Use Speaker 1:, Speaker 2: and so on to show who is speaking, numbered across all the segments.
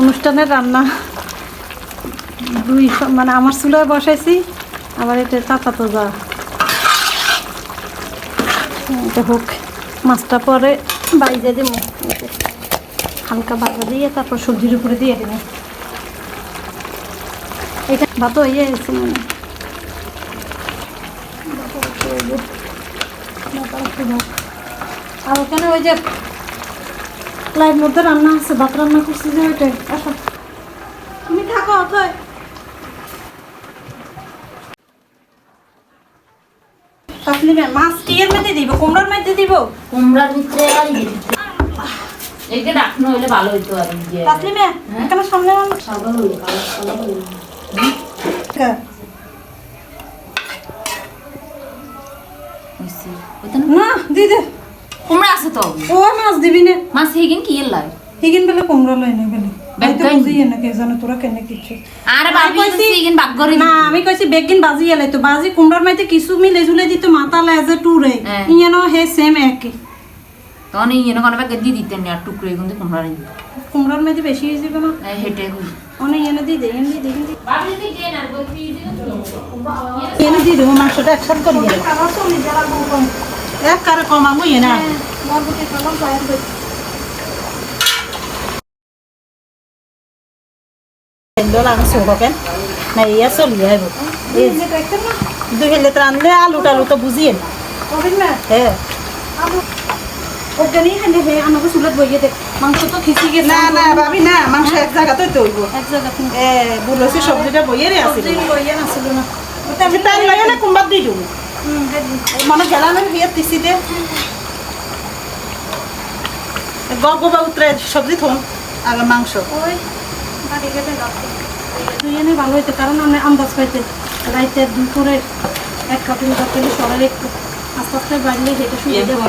Speaker 1: অনুষ্ঠানের রান্না দুই মানে আমার চুলায় বসাইছি, আবার এটা চাপা তো যা। এটা হোক, মাছটা পরে বাইজে দেবো। হালকা বাজা দিয়ে তারপর সবজির উপরে দিয়ে দেবো। এটা ভাত হয়ে গেছে মানে আর ওখানে ওই যে লাইট মধ্যে রান্না আছে ভাত রান্না করছি যে ওইটাই। আসো। তুমি থাকো অথয়। মাছ কি মধ্যে দিব? কুমড়ার মধ্যে দিব?
Speaker 2: কুমড়ার ভিতরে আর এইটা রাখনো হলে ভালো হইতো আর যে
Speaker 1: তাসলি এখানে সামনে
Speaker 2: সাদা হইল সাদা হইল হইছে। হইতো না?
Speaker 1: না দিদি
Speaker 2: কুমড়া আছে তো?
Speaker 1: ও মাছ দিবি না।
Speaker 2: মাছ হেগিন কি এর লাগে
Speaker 1: হিগিন বেলে কুমড়া লই না বেলে। হয়তো
Speaker 2: বেগুন।
Speaker 1: বুঝি না কে জানে তোরা কেন কিছু
Speaker 2: আরে
Speaker 1: আমি কইছি বেগিন বাজি এলাই তো। বাজি কুমড়ার মাইতে কিছু মিলে ঝুলে দিত মাথা লেজে টুরে।
Speaker 2: হ্যাঁ।
Speaker 1: হে সেম একই।
Speaker 2: তখন এই কোনো বাগ দিয়ে দিতেন না টুকরো এগুন কুমড়া
Speaker 1: কুমড়ার মাইতে বেশি হয়ে যাবে না।
Speaker 2: হেটে
Speaker 1: অনেক ইয়েনে দিয়ে দে দিয়ে দে দিয়ে দে।
Speaker 2: বাবু দি দেন
Speaker 1: এক কারে ইয়ে না দুই হেলে তো আনলে আলু টালু তো বুঝিয়ে না হ্যাঁ ওখানে হেলে হে আমাকে চুলত বইয়ে দে মাংস তো খিচি গেছে
Speaker 3: না না ভাবি না মাংস এক জায়গাতে তৈব
Speaker 1: এক জায়গা
Speaker 3: এ বুলছি সবজিটা বইয়ে রে আছে
Speaker 1: বইয়ে না
Speaker 3: আমি না দিও মানে গেলামের বিয়ে তিসি গপ গপা উতরে সবজি থম আগে মাংস
Speaker 1: এনে ভালো হইতো কারণ আমি আন্দাজ পাইতে রাইতে দুপুরে এক কাপড় কাপড়ে সরাই একটু আস্তে আস্তে বাড়লে সেটা শুয়ে দেবো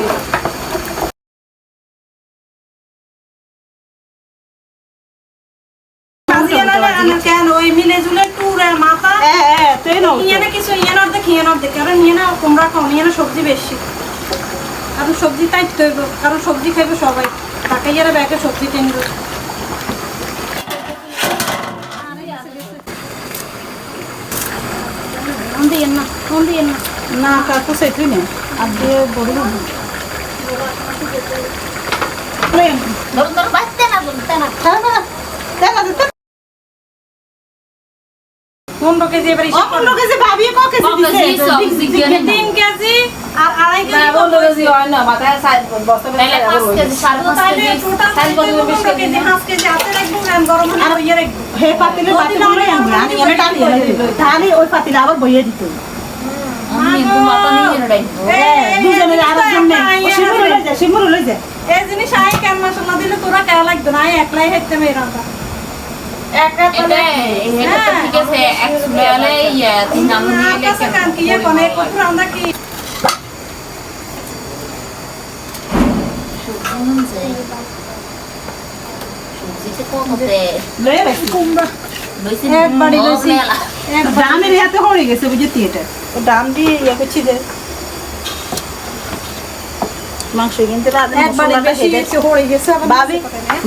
Speaker 1: কেন ওই মিলে জুলে
Speaker 3: এ তুই নাও
Speaker 1: কিছু ইয়েনর দেখ ইয়েনর দেখ কারণ ইয়েনে কুমড়া কম ইয়েনে সবজি বেশি। কারণ সবজি তাই তৈব কারণ সবজি খাইবে সবাই। টাকা ইয়ারা ব্যাগে সবজি টেনবে না দিয়েন না।
Speaker 3: না কাকু সেই তুই নে। আর দিয়ে বড়
Speaker 1: 15 কেজি এবারে
Speaker 3: 15 কেজি ভাবি ক কেজি দিছে?
Speaker 1: 3 কেজি আর আড়াই কেজি
Speaker 3: হ্যাঁ, 15 কেজি হয় না মাথায় সাইজ বস্তা
Speaker 2: তাহলে 5 কেজি কেজি।
Speaker 1: 5
Speaker 3: কেজি
Speaker 1: আছে রাখব আমি গরম আর ইয়ে রাখব
Speaker 3: হে পাতিলে পাতিলে আমরা আমি আমি টানি টানি ওই পাতিলে আবার বইয়ে দিত।
Speaker 2: আমি দু মাথা নিয়ে রাখব
Speaker 3: দুজনে আর জন্য শিমুর লই যা শিমুর লই যা
Speaker 1: এই জিনিস আই কেন মশলা দিলে তোরা কেয়া লাগতো না? আই একলাই হেতে মেরাটা একবার
Speaker 3: দামের হাতে হয়ে গেছে বুঝতি এটা। ও দাম দিয়ে ইয়ে করছি যে। মাংস কিনতে ভাবি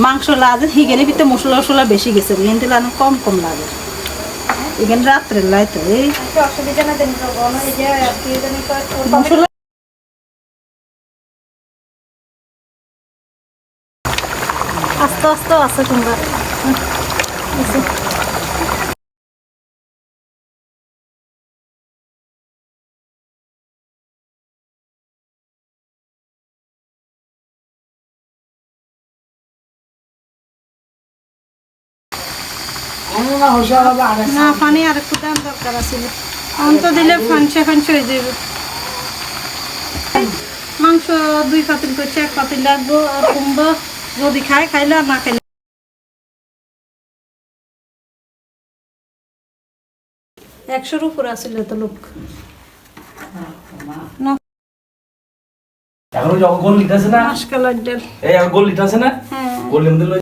Speaker 3: মাংস লাদে হিগেলে ভিতরে মশলা মশলা বেশি গেছে কিনতে লানো কম কম লাগে। এখানে রাত্রে লাই তো এই
Speaker 1: অসুবিধা না
Speaker 3: মশলা
Speaker 1: আস্তে আস্তে আছে তোমরা। না পানি আর একটু দাম দরকার আছিল অন্ত দিলে ফানসে ফানসে হয়ে যাবে। মাংস দুই পাতিল করছে এক পাতিল লাগবো আর কুমড়ো যদি খায় খাইলে আর না খাইলে। একশোর উপরে আছিল তো লোক। না।
Speaker 4: এখন গোল লিটাছে না? এই গোল লিটাছে না?
Speaker 1: হ্যাঁ।
Speaker 4: গোল লই